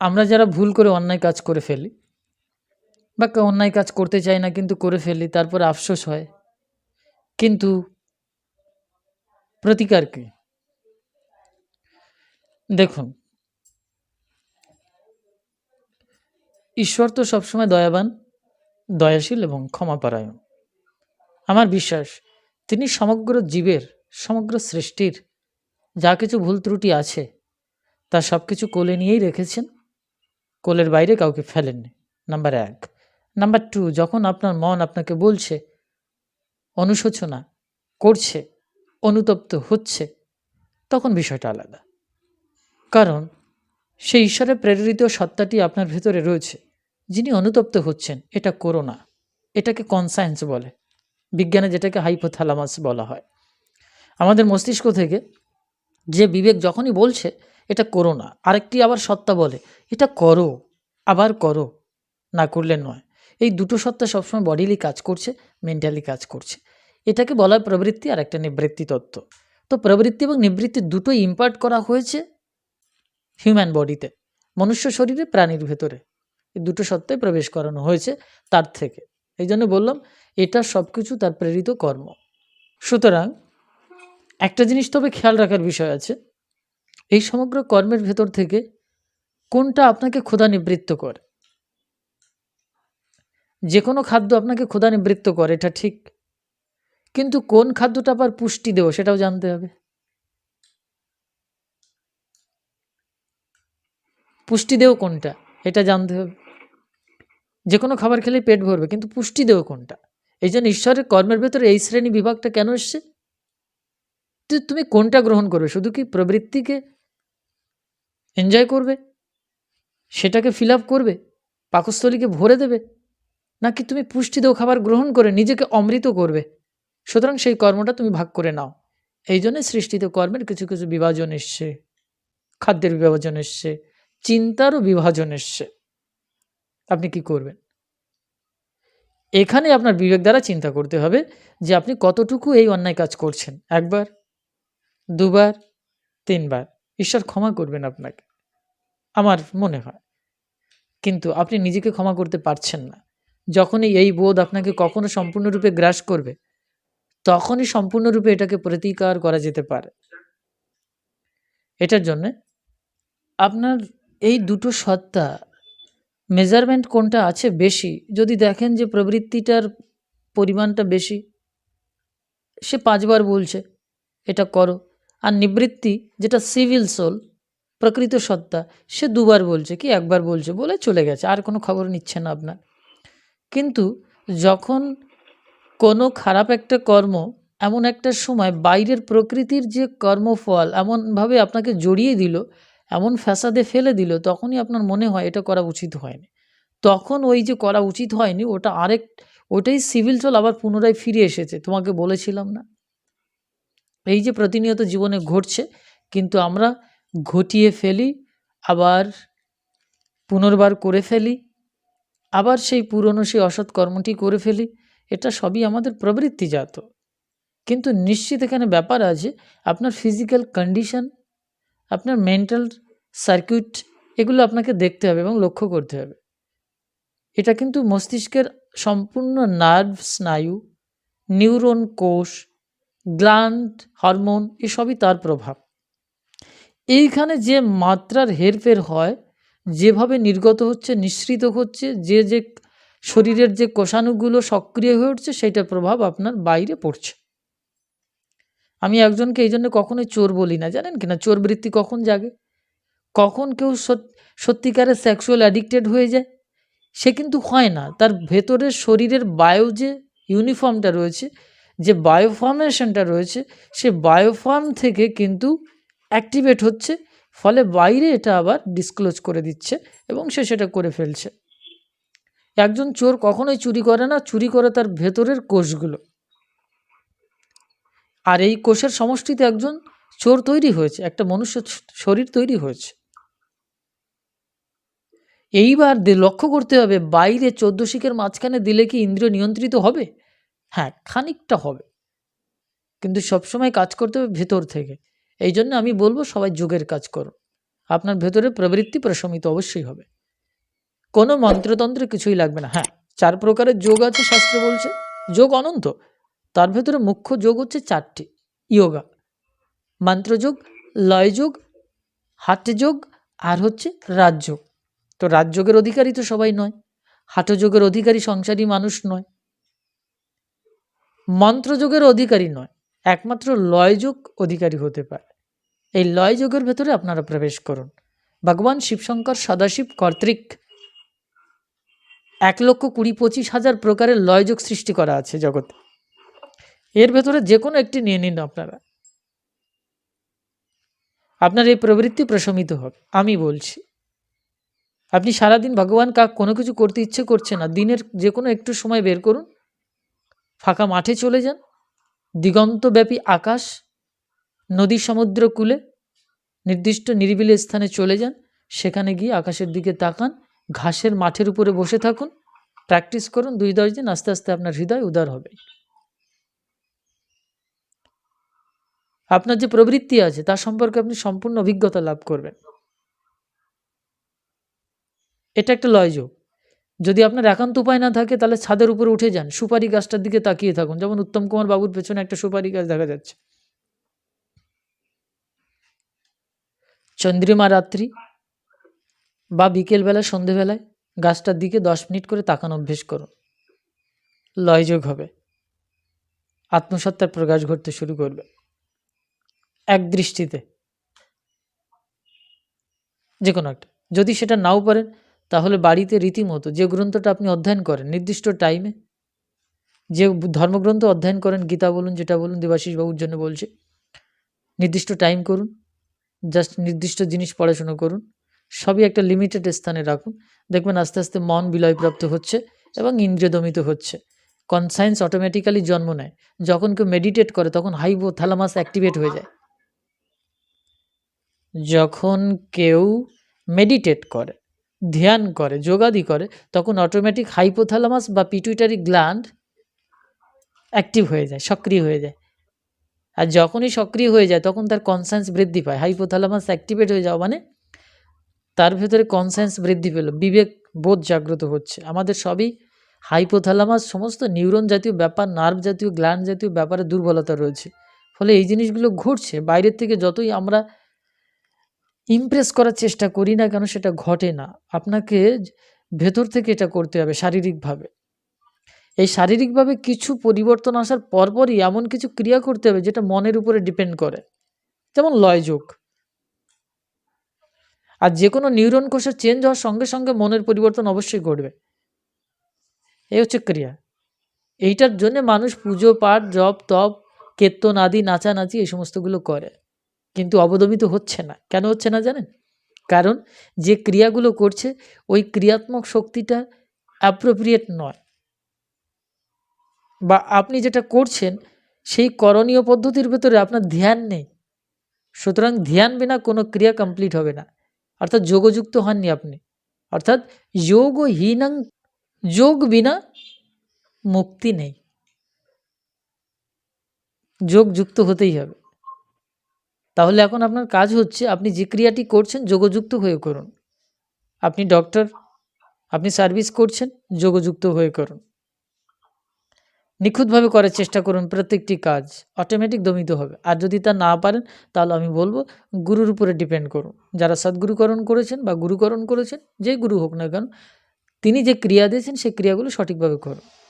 আমরা যারা ভুল করে অন্যায় কাজ করে ফেলি বা অন্যায় কাজ করতে চাই না কিন্তু করে ফেলি, তারপর আফসোস হয়। কিন্তু প্রতিকার কি? দেখুন, ঈশ্বর তো সবসময় দয়াবান, দয়াশীল এবং ক্ষমাপরায়ণ। আমার বিশ্বাস, তিনি সমগ্র জীবের, সমগ্র সৃষ্টির যা কিছু ভুল ত্রুটি আছে, তা সব কিছু কোলে নিয়েই রেখেছেন। কোলের বাইরে কাউকে ফেলেননি। নাম্বার এক। নাম্বার টু, যখন আপনার মন আপনাকে বলছে, অনুশোচনা করছে, অনুতপ্ত হচ্ছে, তখন বিষয়টা আলাদা। কারণ সেই ঈশ্বরের প্রেরিত সত্তাটি আপনার ভেতরে রয়েছে। যিনি অনুতপ্ত হচ্ছেন, এটা করো না। এটাকে কনসায়েন্স বলে। বিজ্ঞানে যেটাকে হাইপোথ্যালামাস বলা হয়। আমাদের মস্তিষ্ক থেকে যে বিবেক যখনই বলছে এটা করো না। আরেকটি আবার সত্তা বলে, এটা করো, আবার করো। না করলে নয়। এই দুটো সত্তা সবসময় বডিলি কাজ করছে মেন্টালি কাজ করছে। এটাকে বলা প্রবৃত্তি আর একটা নিবৃত্তি তত্ত্ব। তো প্রবৃত্তি এবং নিবৃত্তি দুটোই ইম্পার্ট করা হয়েছে হিউম্যান বডিতে মনুষ্য শরীরে, প্রাণীর ভেতরে। এই দুটো সত্তায় প্রবেশ করানো হয়েছে তার থেকে। এই জন্য বললাম, এটা সব কিছু তার প্রেরিত কর্ম। সুতরাং একটা জিনিস তবে খেয়াল রাখার বিষয় আছে এই সমগ্র কর্মের ভেতর থেকে কোনটা আপনাকে ক্ষুধা নিবৃত্ত করে? যে কোনো খাদ্য আপনাকে ক্ষুধা নিবৃত্ত করে, এটা ঠিক। কিন্তু কোন খাদ্যটা আবার পুষ্টি দেও সেটাও জানতে হবে। পুষ্টি দেও কোনটা, এটা জানতে হবে। যে কোনো খাবার খেলেই পেট ভরবে, কিন্তু পুষ্টি দেও কোনটা? এই জন্য ঈশ্বরের কর্মের ভেতরে এই শ্রেণি বিভাগটা কেন এসছে? তুমি কোনটা গ্রহণ করবে? শুধু কি প্রবৃত্তিকে এনজয় করবে? সেটাকে ফিল আপ করবে? পাকস্থলীকে ভরে দেবে? নাকি তুমি পুষ্টিদেহ খাবার গ্রহণ করে নিজেকে অমৃত করবে? সুতরাং সেই কর্মটা তুমি ভাগ করে নাও। এই জন্যে সৃষ্টিত কর্মের কিছু কিছু বিভাজন এসছে। খাদ্যের বিভাজন এসছে। চিন্তারও বিভাজন এসছে। আপনি কি করবেন? এখানে আপনার বিবেক দ্বারা চিন্তা করতে হবে যে আপনি কতটুকু এই অন্যায় কাজ করছেন। একবার, দুবার, তিনবার। ঈশ্বর ক্ষমা করবেন আপনাকে। আমার মনে হয়। কিন্তু আপনি নিজেকে ক্ষমা করতে পারছেন না। যখনই এই বোধ আপনাকে কখনো সম্পূর্ণরূপে গ্রাস করবে, তখনই সম্পূর্ণরূপে এটাকে প্রতিকার করা যেতে পারে। এটার জন্যে আপনার এই দুটো সত্তা, মেজারমেন্ট কোনটা আছে বেশি? যদি দেখেন যে প্রবৃত্তিটার পরিমাণটা বেশি, সে পাঁচবার বলছে, এটা করো। আর নিবৃত্তি, যেটা সিভিল সোল প্রকৃত সত্তা। সে দুবার বলছে কি, একবার বলছে বলে চলে গেছে, আর কোনো খবর নিচ্ছে না আপনার। কিন্তু যখন কোনো খারাপ একটা কর্ম, এমন একটা সময় বাইরের প্রকৃতির যে কর্মফল এমনভাবে আপনাকে জড়িয়ে দিল, এমন ফ্যাসাদে ফেলে দিল, তখনই আপনার মনে হয় এটা করা উচিত হয়নি। তখন ওই যে করা উচিত হয়নি, ওটা আরেক, ওটাই সিভিল চল আবার পুনরায় ফিরে এসেছে, তোমাকে বলেছিলাম না। এই যে প্রতিনিয়ত জীবনে ঘটছে, কিন্তু আমরা ঘটিয়ে ফেলি, আবার পুনর্বার করে ফেলি, আবার সেই পুরনো সেই অসৎ কর্মটি করে ফেলি, এটা সবই আমাদের প্রবৃত্তিজাত। কিন্তু নিশ্চিত এখানে ব্যাপার আছে, আপনার ফিজিক্যাল কন্ডিশন আপনার মেন্টাল সার্কিট এগুলো আপনাকে দেখতে হবে এবং লক্ষ্য করতে হবে। এটা কিন্তু মস্তিষ্কের সম্পূর্ণ নার্ভ স্নায়ু নিউরন কোষ গ্ল্যান্ড হরমোন এসবই তার প্রভাব। এইখানে যে মাত্রার হেরফের হয়, যেভাবে নির্গত হচ্ছে, নিঃসৃত হচ্ছে, যে যে শরীরের যে কোষাণুগুলো সক্রিয় হয়ে উঠছে, সেইটার প্রভাব আপনার বাইরে পড়ছে। আমি একজনকে এই জন্য কখনোই চোর বলি না, জানেন কিনা? চোর বৃত্তি কখন জাগে? কখন কেউ সত্যিকারে সেক্সুয়াল অ্যাডিক্টেড হয়ে যায়? সে কিন্তু হয় না। তার ভেতরের শরীরের বায়ো যে ইউনিফর্মটা রয়েছে, যে বায়োফর্মেশনটা রয়েছে, সে বায়োফর্ম থেকে কিন্তু অ্যাক্টিভেট হচ্ছে, ফলে বাইরে এটা আবার ডিসক্লোজ করে দিচ্ছে এবং সে সেটা করে ফেলছে। একজন চোর কখনোই চুরি করে না, চুরি করে তার ভেতরের কোষগুলো। আর এই কোষের সমষ্টিতে একজন চোর তৈরি হয়েছে, একটা মনুষ্য শরীর তৈরি হয়েছে। এইবার লক্ষ্য করতে হবে, বাইরে চোদ্দ শিখের মাঝখানে দিলে কি ইন্দ্রিয় নিয়ন্ত্রিত হবে? হ্যাঁ খানিকটা হবে। কিন্তু সবসময় কাজ করতে হবে ভেতর থেকে। এই জন্য আমি বলব সবাই যোগের কাজ করো। আপনার ভেতরে প্রবৃত্তি প্রশমিত অবশ্যই হবে। কোনো মন্ত্রতন্ত্র কিছুই লাগবে না। হ্যাঁ চার প্রকারের যোগ আছে, শাস্ত্র বলছে। যোগ অনন্ত। তার ভেতরে মুখ্য যোগ হচ্ছে চারটি। ইয়োগা। মন্ত্রযোগ, লয়যোগ, হাটযোগ আর হচ্ছে রাজযোগ। তো রাজযোগের অধিকারী তো সবাই নয়, হাটযোগের অধিকারী সংসারী মানুষ নয়। মন্ত্রযোগের অধিকারী নয়। একমাত্র লয়যোগ অধিকারী হতে পারে। এই লয়যোগের ভেতরে আপনারা প্রবেশ করুন। ভগবান শিবশঙ্কর সদাশিব কর্তৃক এক লক্ষ কুড়ি পঁচিশ হাজার প্রকারের লয়যোগ সৃষ্টি করা আছে জগতে। এর ভেতরে যে কোনো একটি নিয়ে নিন আপনারা। আপনার এই প্রবৃত্তি প্রশমিত হবে আমি বলছি। আপনি সারাদিন ভগবান কাক কোনো কিছু করতে ইচ্ছে করছে না, দিনের যে কোনো একটু সময় বের করুন, ফাঁকা মাঠে চলে যান দিগন্তব্যাপী আকাশ, নদী সমুদ্র কূলে নির্দিষ্ট নিরিবিলি স্থানে চলে যান। সেখানে গিয়ে আকাশের দিকে তাকান, ঘাসের মাঠের উপরে বসে থাকুন। প্র্যাকটিস করুন, দুই দশ দিন আস্তে আস্তে আপনার হৃদয় উদার হবে। আপনার যে প্রবৃত্তি আছে তার সম্পর্কে আপনি সম্পূর্ণ অভিজ্ঞতা লাভ করবেন। এটা একটা লয়যোগ যদি আপনার একান্ত উপায় না থাকে, তাহলে ছাদের উপরে উঠে যান। সুপারি গাছটার দিকে তাকিয়ে থাকুন। যেমন উত্তম কুমার বাবুর পেছনে একটা সুপারি গাছ দেখা যাচ্ছে। চন্দ্রিমা রাত্রি বা বিকেলবেলা সন্ধেবেলায় গাছটার দিকে দশ মিনিট করে তাকানো, অভ্যেস করুন। লয়যোগ হবে। আত্মসত্তার প্রকাশ ঘটতে শুরু করবে। এক দৃষ্টিতে। যে কোনো একটা। যদি সেটা নাও পারেন তাহলে বাড়িতে রীতিমতো যে গ্রন্থটা আপনি অধ্যয়ন করেন, নির্দিষ্ট টাইমে যে ধর্মগ্রন্থ অধ্যয়ন করেন, গীতা বলুন, যেটা বলুন, দেবাশিস বাবুর জন্য বলছে, নির্দিষ্ট টাইম করুন জাস্ট নির্দিষ্ট জিনিস পড়াশুনো করুন, সবই একটা লিমিটেড স্থানে রাখুন। দেখবেন আস্তে আস্তে মন বিলয়প্রাপ্ত হচ্ছে এবং ইন্দ্রিয়দমিত হচ্ছে। কনসায়েন্স অটোমেটিক্যালি জন্ম নেয়। যখন কেউ মেডিটেট করে, তখন হাইবো থ্যালামাস অ্যাক্টিভেট হয়ে যায়। যখন কেউ মেডিটেট করে ধ্যান করে, যোগাদি করে, তখন অটোমেটিক হাইপোথ্যালামাস বা পিটুইটারি গ্ল্যান্ড অ্যাক্টিভ হয়ে যায়, সক্রিয় হয়ে যায়। আর যখনই সক্রিয় হয়ে যায়, তখন তার কনসায়েন্স বৃদ্ধি পায়। হাইপোথ্যালামাস অ্যাক্টিভেট হয়ে যাওয়া মানে তার ভেতরে কনসায়েন্স বৃদ্ধি পেল, বিবেক বোধ জাগ্রত হচ্ছে। আমাদের সবই হাইপোথ্যালামাস সমস্ত নিউরন জাতীয় ব্যাপার নার্ভ জাতীয় গ্ল্যান্ড জাতীয় ব্যাপারে দুর্বলতা রয়েছে। ফলে এই জিনিসগুলো ঘটছে। বাইরের থেকে যতই আমরা ইমপ্রেস করার চেষ্টা করি না কেন সেটা ঘটে না। আপনাকে ভেতর থেকে এটা করতে হবে শারীরিকভাবে। এই শারীরিকভাবে কিছু পরিবর্তন আসার পরপরই এমন কিছু ক্রিয়া করতে হবে যেটা মনের উপরে ডিপেন্ড করে। যেমন লয়যোগ আর যে কোনো নিউরন কোষের চেঞ্জ হওয়ার সঙ্গে সঙ্গে মনের পরিবর্তন অবশ্যই ঘটবে। এই হচ্ছে ক্রিয়া। এইটার জন্য মানুষ পুজো, পাঠ, জপ, তপ, কীর্তন আদি, নাচানাচি এই সমস্তগুলো করে। কিন্তু অবদমিত হচ্ছে না। কেন হচ্ছে না জানেন? কারণ যে ক্রিয়াগুলো করছে, ওই ক্রিয়াত্মক শক্তিটা অ্যাপ্রোপ্রিয়েট নয়। বা আপনি যেটা করছেন, সেই করণীয় পদ্ধতির ভেতরে আপনার ধ্যান নেই। সুতরাং ধ্যান বিনা কোনো ক্রিয়া কমপ্লিট হবে না। অর্থাৎ যোগযুক্ত হননি আপনি। অর্থাৎ যোগহীনাং, যোগ বিনা মুক্তি নেই। যোগ যুক্ত হতেই হবে। তাহলে এখন আপনার কাজ হচ্ছে আপনি যে ক্রিয়াটি করছেন যোগযুক্ত হয়ে করুন। আপনি ডক্টর আপনি সার্ভিস করছেন, যোগযুক্ত হয়ে করুন। নিখুঁতভাবে করার চেষ্টা করুন প্রত্যেকটি কাজ। অটোমেটিক দমিত হবে। আর যদি তা না পারেন, তাহলে আমি বলব গুরুর উপরে ডিপেন্ড করুন। যারা সদ্গুরুকরণ করেছেন বা গুরুকরণ করেছেন, যে গুরু হোক না কেন, তিনি যে ক্রিয়া দিয়েছেন সেই ক্রিয়াগুলো সঠিকভাবে করুন।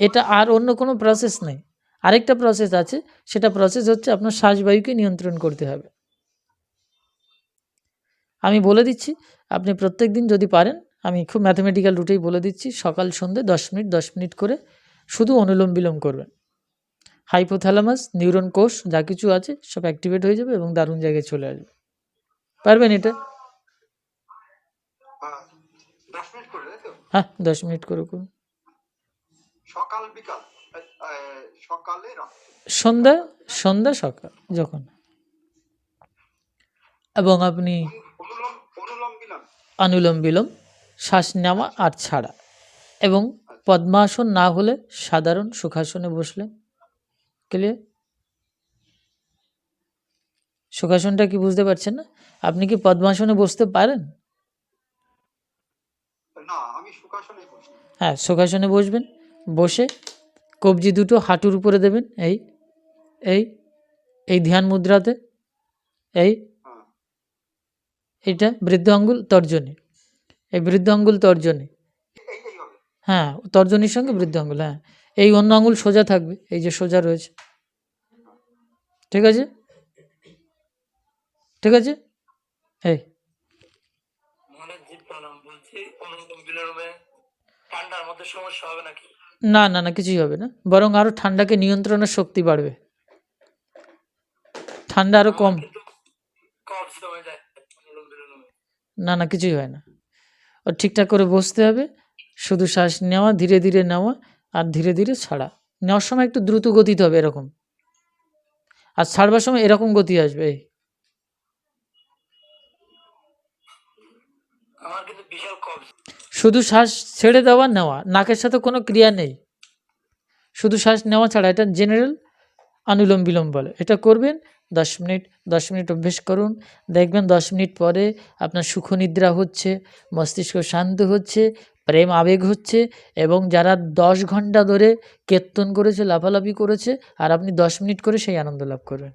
এটা আর অন্য কোনো প্রসেস নেই। আরেকটা প্রসেস আছে সেটা প্রসেস হচ্ছে আপনার শ্বাসবায়ুকে নিয়ন্ত্রণ করতে হবে। আমি বলে দিচ্ছি আপনি প্রত্যেক দিন যদি পারেন আমি খুব ম্যাথমেটিক্যাল রুটেই বলে দিচ্ছি সকাল সন্ধে দশ মিনিট দশ মিনিট করে শুধু অনুলোম বিলোম করবেন। হাইপোথ্যালামাস নিউরন কোষ যা কিছু আছে সব অ্যাক্টিভেট হয়ে যাবে এবং দারুণ জায়গায় চলে আসবে। পারবেন এটা? হ্যাঁ দশ মিনিট করে করুন। সকাল বিকাল সকালে সন্ধ্যা সন্ধ্যা সকাল যখন। এবং আপনি অনুলম বিলম শ্বাস নেওয়া আর ছাড়া। এবং পদ্মাসন না হলে সাধারণ সুখাসনে বসলেন ক্লিয়ার সুখাসনটা কি বুঝতে পারছেন না? আপনি কি পদ্মাসনে বসতে পারেন? হ্যাঁ সুখাসনে বসবেন? বসে কবজি দুটো হাঁটুর উপরে দেবেন, এই এই এই ধ্যান মুদ্রাতে, এই এইটা বৃদ্ধ আঙ্গুল তর্জনী, এই বৃদ্ধ আঙ্গুল তর্জনী। হ্যাঁ তর্জনীর সঙ্গে বৃদ্ধ আঙ্গুল হ্যাঁ এই অন্য আঙ্গুল সোজা থাকবে, এই যে সোজা রয়েছে। ঠিক আছে? ঠিক আছে? এই। সমস্যা হবে নাকি? না না না কিছুই হবে না। বরং আরও ঠান্ডাকে নিয়ন্ত্রণের শক্তি বাড়বে। ঠান্ডা আরও কম। না না কিছুই হয় না। ও ঠিকঠাক করে বসতে হবে। শুধু শ্বাস নেওয়া ধীরে ধীরে নেওয়া আর ধীরে ধীরে ছাড়া। নেওয়ার সময় একটু দ্রুত গতিতে হবে এরকম। আর ছাড়বার সময় এরকম গতি আসবে আমার শুধু শ্বাস ছেড়ে দেওয়া, নেওয়া, নাকের সাথে কোনো ক্রিয়া নেই। শুধু শ্বাস নেওয়া ছাড়া, এটা জেনারেল অনুলোম বিলোম বলে। এটা করবেন, দশ মিনিট দশ মিনিট অভ্যেস করুন। দেখবেন দশ মিনিট পরে আপনার সুখনিদ্রা হচ্ছে, মস্তিষ্ক শান্ত হচ্ছে, প্রেম আবেগ হচ্ছে এবং যারা দশ ঘণ্টা ধরে কীর্তন করেছে, লাফালাফি করেছে, আর আপনি দশ মিনিট করে সেই আনন্দ লাভ করবেন।